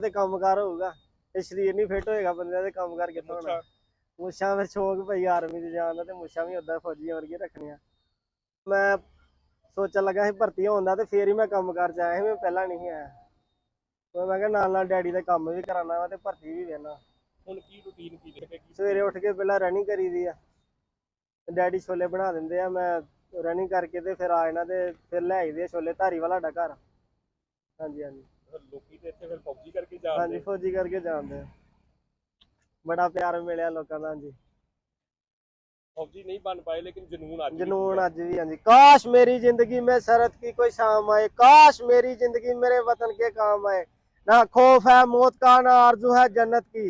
ਤੇ ਕੰਮਕਾਰ ਹੋਊਗਾ। ਤੇ ਸਰੀਰ ਨਹੀਂ ਫਿੱਟ ਹੋਏਗਾ ਬੰਦੇ ਦਾ ਕੰਮਕਾਰ ਕਿੱਥੋਂ ਹੋਣਾ। ਮੁੱਛਾਂ ਫਿਰ ਸ਼ੌਕ ਪਈ ਆਰਮੀ 'ਚ ਜਾਣ ਦਾ ਤੇ ਮੁੱਛਾਂ ਵੀ ਉਦਾਂ ਫੌਜੀਆਂ ਵਰਗੀਆਂ ਰੱਖਣੀਆਂ। ਮੈਂ ਸੋਚਣ ਲੱਗਾ ਸੀ ਭਰਤੀ ਹੋਣ ਦਾ ਤੇ ਫੇਰ ਹੀ ਮੈਂ ਕੰਮਕਾਰ ਚ ਆਇਆ ਸੀ ਮੈਂ ਪਹਿਲਾਂ ਨਹੀਂ ਆਇਆ। ਮੈਂ ਕਿਹਾ ਨਾਲ ਨਾਲ ਡੈਡੀ ਦੇ ਕੰਮ ਵੀ ਕਰਾਉਣਾ ਵਾ ਤੇ ਭਰਤੀ ਵੀ ਵੇਖਣਾ। ਹੁਣ ਕੀ ਰੁਟੀਨ ਕੀ ਕੀ ਸਵੇਰੇ ਉੱਠ ਕੇ ਪਹਿਲਾਂ ਰਨਿੰਗ ਕਰੀਦੀ ਆ। ਡੈਡੀ ਛੋਲੇ ਬਣਾ ਦਿੰਦੇ ਆ ਮੈਂ ਰਨਿੰਗ ਕਰਕੇ ਤੇ ਫਿਰ ਆ ਜਾਣਾ ਤੇ ਫਿਰ ਲੈ ਆਈਦੇ ਛੋਲੇ ਧਾਰੀਵਾਲ ਸਾਡਾ ਘਰ। ਹਾਂਜੀ ਹਾਂਜੀ। ਲੋਕੀ ਤੇ ਇੱਥੇ ਫਿਰ ਫੌਜੀ ਕਰਕੇ ਹਾਂਜੀ ਜਾਂਦੇ ਫੌਜੀ ਕਰਕੇ ਜਾਣਦੇ ਆ ਬੜਾ ਪਿਆਰ ਮਿਲਿਆ ਲੋਕਾਂ ਦਾ ਹਾਂਜੀ ਫੌਜੀ ਨਹੀਂ ਬਣ ਪਾਏ ਲੇਕਿਨ ਜਨੂਨ ਅੱਜ ਵੀ ਜਨੂਨ ਅੱਜ ਵੀ ਹਾਂਜੀ काश मेरी जिंदगी में सरहद की कोई शाम आए काश मेरी जिंदगी मेरे वतन के काम आए ना खौफ है मौत का ना आरजू है जन्नत की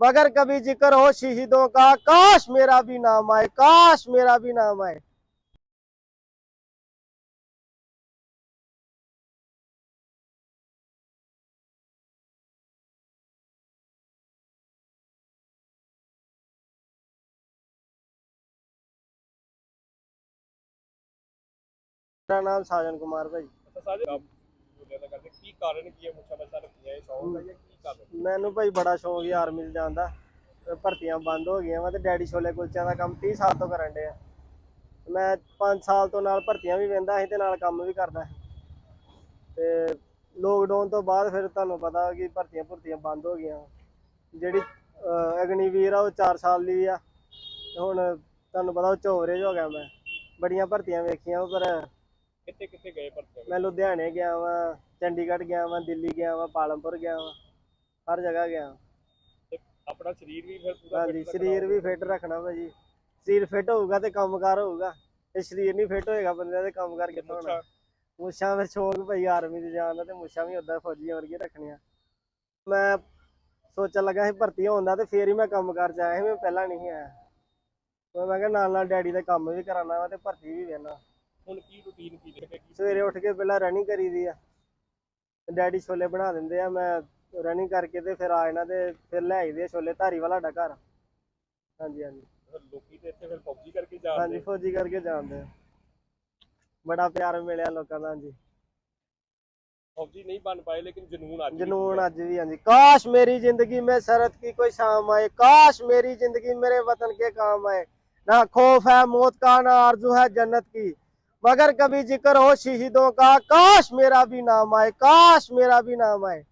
मगर कभी जिक्र हो शहीदों का काश मेरा भी नाम आए काश मेरा भी नाम आए ਮੇਰਾ ਨਾਮ ਸਾਜਨ ਕੁਮਾਰ ਭਾਈ। ਅੱਛਾ ਸਾਜਨ ਬੋਲਿਆ ਕਰਦੇ। ਮੈਨੂੰ ਭਾਈ ਬੜਾ ਸ਼ੌਕ ਹੈ ਆਰਮੀ ਚ ਜਾਣ ਦਾ। ਭਰਤੀਆਂ ਬੰਦ ਹੋ ਗਈਆਂ ਵਾ ਤੇ ਡੈਡੀ ਛੋਲੇ ਕੁਲਚਿਆਂ ਦਾ ਕੰਮ 30 ਸਾਲ ਤੋਂ ਕਰਨ ਡਿਆ। ਮੈਂ 5 ਸਾਲ ਤੋਂ ਨਾਲ ਭਰਤੀਆਂ ਵੀ ਵੇਂਦਾ ਸੀ ਤੇ ਨਾਲ ਕੰਮ ਵੀ ਕਰਦਾ ਤੇ ਲੋਕਡਾਊਨ ਤੋਂ ਬਾਅਦ ਫਿਰ ਤੁਹਾਨੂੰ ਪਤਾ ਕਿ ਭਰਤੀਆਂ ਭਰਤੀਆਂ ਬੰਦ ਹੋ ਗਈਆਂ। ਜਿਹੜੀ ਅਗਨੀਵੀਰ ਆ ਉਹ 4 ਸਾਲ ਦੀ ਆ। ਹੁਣ ਤੁਹਾਨੂੰ ਪਤਾ ਉਹ ਚੋਵਰੇਜ ਹੋ ਗਿਆ ਮੈਂ। ਬੜੀਆਂ ਭਰਤੀਆਂ ਵੇਖੀਆਂ ਪਰ ਕਿੱਥੇ ਕਿੱਥੇ ਗਏ ਭਰਤੀ ਮੈਂ ਲੁਧਿਆਣੇ ਗਿਆ ਵਾਂ ਚੰਡੀਗੜ੍ਹ ਗਿਆ ਵਾਂ ਦਿੱਲੀ ਗਿਆ ਵਾਂ ਪਾਲਮਪੁਰ ਗਿਆ ਵਾਂ ਹਰ ਜਗ੍ਹਾ ਗਿਆ। ਆਪਣਾ ਸਰੀਰ ਵੀ ਫਿਰ ਪੂਰਾ ਹਾਂਜੀ fit ਸਰੀਰ ਵੀ ਫਿੱਟ ਰੱਖਣਾ ਭਾਜੀ। ਸਰੀਰ ਫਿੱਟ ਹੋਊਗਾ ਤੇ ਕੰਮਕਾਰ ਹੋਊਗਾ। ਤੇ ਸਰੀਰ ਨਹੀਂ ਫਿੱਟ ਹੋਏਗਾ ਬੰਦੇ ਦਾ ਕੰਮਕਾਰ ਕਿੱਥੋਂ ਹੋਣਾ। ਮੁੱਛਾਂ ਮੁੱਛਾਂ ਫਿਰ ਸ਼ੌਕ ਪਈ ਆਰਮੀ 'ਚ ਜਾਣ ਦਾ ਤੇ ਮੁੱਛਾਂ ਵੀ ਉਦਾਂ ਫੌਜੀਆਂ ਵਰਗੀਆਂ ਰੱਖਣੀਆਂ। ਮੈਂ ਸੋਚਣ ਲੱਗਾ ਸੀ ਭਰਤੀ ਹੋਣ ਦਾ ਤੇ ਫੇਰ ਹੀ ਮੈਂ ਕੰਮਕਾਰ ਚ ਆਇਆ ਸੀ ਮੈਂ ਪਹਿਲਾਂ ਨਹੀਂ ਸੀ ਆਇਆ। ਮੈਂ ਕਿਹਾ ਨਾਲ ਨਾਲ ਡੈਡੀ ਦੇ ਕੰਮ ਵੀ ਕਰਾਉਣਾ ਵਾ ਤੇ ਭਰਤੀ ਵੀ ਵੇਖਣਾ। ਸਵੇਰੇ ਉੱਠ ਕੇ ਪਹਿਲਾਂ ਰਨਿੰਗ ਕਰੀਦੀ ਆ। ਡੈਡੀ ਛੋਲੇ ਬਣਾ ਦਿੰਦੇ ਆ ਮੈਂ ਰਨਿੰਗ ਕਰਕੇ ਤੇ ਫਿਰ ਆ ਜਾਣਾ ਤੇ ਫਿਰ ਲੈ ਆਈਦੇ ਛੋਲੇ ਧਾਰੀ ਵਾਲਾ ਸਾਡਾ ਘਰ। ਹਾਂਜੀ ਹਾਂਜੀ। ਲੋਕੀ ਤੇ ਕਰਕੇ ਜਾਂਦੇ ਬੜਾ ਪਿਆਰ ਮਿਲਿਆ ਲੋਕਾਂ ਦਾ ਹਾਂਜੀ। ਫੌਜੀ ਨਹੀਂ ਬਣ ਪਾਏ ਲੇਕਿਨ ਜਨੂਨ ਅੱਜ ਜਨੂਨ ਅੱਜ ਵੀ ਹਾਂਜੀ। ਕਾਸ਼ ਮੇਰੀ ਜ਼ਿੰਦਗੀ ਮੈਂ ਸਰਤ ਕੀ ਕੋਈ ਸ਼ਾਮ ਆਏ ਕਾਸ਼ ਮੇਰੀ ਜ਼ਿੰਦਗੀ ਮੇਰੇ ਵਤਨ ਕੇ ਕਾਮ ਆਏ। ਨਾ ਖੋਫ ਹੈ ਮੌਤ ਕਾ ਨਾ ਆਰਜ਼ੂ ਹੈ ਜੰਨਤ ਕੀ। मगर कभी जिक्र हो शहीदों का काश मेरा भी नाम आए काश मेरा भी नाम आए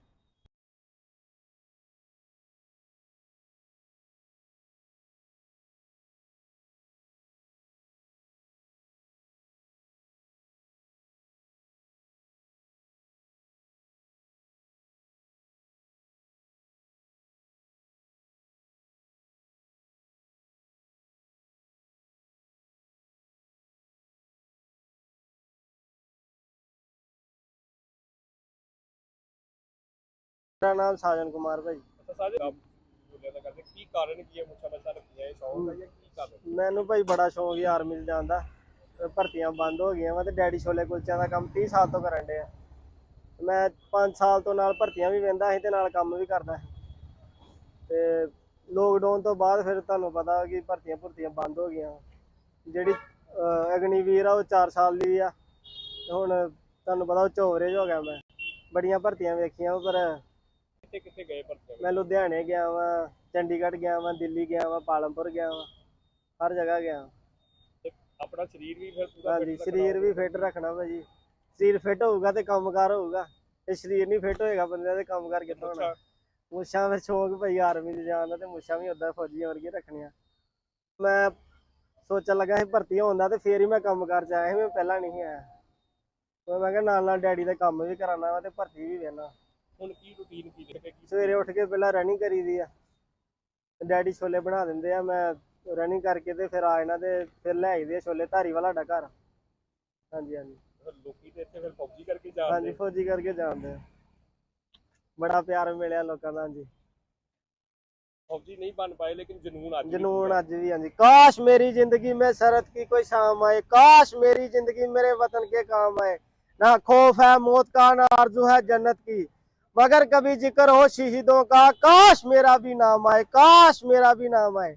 ਮੇਰਾ ਨਾਮ ਸਾਜਨ ਕੁਮਾਰ ਭਾਈ। ਮੈਨੂੰ ਭਾਈ ਬੜਾ ਸ਼ੌਂਕ ਯਾਰ ਮਿਲ ਜਾਂਦਾ। ਭਰਤੀਆਂ ਬੰਦ ਹੋ ਗਈਆਂ ਵਾ ਤੇ ਡੈਡੀ ਛੋਲੇ ਕੁਲਚਿਆਂ ਦਾ ਕੰਮ 30 ਸਾਲ ਤੋਂ ਕਰਨ ਡਿਆ ਮੈਂ 5 ਸਾਲ ਤੋਂ ਨਾਲ ਭਰਤੀਆਂ ਵੀ ਵੰਦਾ ਸੀ ਤੇ ਨਾਲ ਕੰਮ ਵੀ ਕਰਦਾ ਤੇ ਲੋਕਡਾਊਨ ਤੋਂ ਬਾਅਦ ਫਿਰ ਤੁਹਾਨੂੰ ਪਤਾ ਕਿ ਭਰਤੀਆਂ ਭੁਰਤੀਆਂ ਬੰਦ ਹੋ ਗਈਆਂ। ਜਿਹੜੀ ਅਗਨੀਵੀਰ ਆ ਉਹ 4 ਸਾਲ ਦੀ ਆ। ਹੁਣ ਤੁਹਾਨੂੰ ਪਤਾ ਉਹ ਚੋਵਰੇਜ ਹੋ ਗਿਆ ਮੈਂ। ਬੜੀਆਂ ਭਰਤੀਆਂ ਵੇਖੀਆਂ ਪਰ ਕਿੱਥੇ ਕਿੱਥੇ ਗਏ ਭਰਤੀ ਮੈਂ ਲੁਧਿਆਣੇ ਗਿਆ ਵਾਂ ਚੰਡੀਗੜ੍ਹ ਗਿਆ ਵਾਂ ਦਿੱਲੀ ਗਿਆ ਵਾਂ ਪਾਲਮਪੁਰ ਗਿਆ ਵਾਂ ਹਰ ਜਗ੍ਹਾ ਗਿਆ। ਆਪਣਾ ਸਰੀਰ ਵੀ ਫਿਰ ਪੂਰਾ ਹਾਂਜੀ fit ਰੱਖਣਾ ਸਰੀਰ ਵੀ ਫਿੱਟ ਰੱਖਣਾ ਭਾਜੀ। ਸਰੀਰ ਫਿੱਟ ਹੋਊਗਾ ਤੇ ਕੰਮਕਾਰ ਹੋਊਗਾ। ਤੇ ਸਰੀਰ ਨਹੀਂ ਫਿੱਟ ਹੋਏਗਾ ਬੰਦੇ ਦਾ ਤੇ ਕੰਮਕਾਰ ਕਿੱਥੋਂ ਹੋਣਾ? ਮੁੱਛਾਂ ਮੁੱਛਾਂ ਫਿਰ ਸ਼ੌਕ ਪਈ ਆਰਮੀ 'ਚ ਜਾਣ ਦਾ ਤੇ ਮੁੱਛਾਂ ਵੀ ਉਦਾਂ ਫੌਜੀਆਂ ਵਰਗੀਆਂ ਰੱਖਣੀਆਂ। ਮੈਂ ਸੋਚਣ ਲੱਗਾ ਸੀ ਭਰਤੀ ਹੋਣ ਦਾ ਤੇ ਫੇਰ ਹੀ ਮੈਂ ਕੰਮਕਾਰ ਚ ਆਇਆ ਸੀ ਮੈਂ ਪਹਿਲਾਂ ਨਹੀਂ ਸੀ ਆਇਆ। ਤੇ ਮੈਂ ਕਿਹਾ ਨਾਲ ਨਾਲ ਡੈਡੀ ਦੇ ਕੰਮ ਵੀ ਕਰਾਉਣਾ ਵਾ ਤੇ ਭਰਤੀ ਵੀ ਵੇਖਣਾ। ਸਵੇਰੇ ਉੱਠ ਕੇ ਪਹਿਲਾਂ ਰਨਿੰਗ ਕਰੀਦੀ ਆ। ਡੈਡੀ ਛੋਲੇ ਬਣਾ ਦਿੰਦੇ ਆ ਮੈਂ ਰਨਿੰਗ ਕਰਕੇ ਤੇ ਫਿਰ ਆ ਇਹਨਾਂ ਦੇ ਫਿਰ ਲੈ ਆਈਦੇ ਛੋਲੇ ਧਾਰੀ ਵਾਲਾ ਸਾਡਾ ਘਰ। ਹਾਂਜੀ ਹਾਂਜੀ। ਲੋਕੀ ਤੇ ਇੱਥੇ ਫਿਰ ਫੌਜੀ ਕਰਕੇ ਜਾਂਦੇ ਆ। ਬੜਾ ਪਿਆਰ ਮਿਲਿਆ ਲੋਕਾਂ ਦਾ ਹਾਂਜੀ। ਫੌਜੀ ਨਹੀਂ ਬਣ ਪਾਏ ਲੇਕਿਨ ਜਨੂਨ ਅੱਜ ਜਨੂਨ ਅੱਜ ਵੀ ਹਾਂਜੀ। ਕਾਸ਼ ਮੇਰੀ ਜ਼ਿੰਦਗੀ ਮੈਂ ਸਰਤ ਕੀ ਕੋਈ ਸ਼ਾਮ ਆਏ ਕਾਸ਼ ਮੇਰੀ ਜ਼ਿੰਦਗੀ ਮੇਰੇ ਵਤਨ ਕੇ ਕਾਮ ਆਏ। ਨਾ ਖੋਫ ਹੈ ਮੌਤ ਕਾ ਨਾ ਆਰਜ਼ੂ ਹੈ ਜੰਨਤ ਕੀ। मगर कभी जिक्र हो शहीदों का काश मेरा भी नाम आए काश मेरा भी नाम आए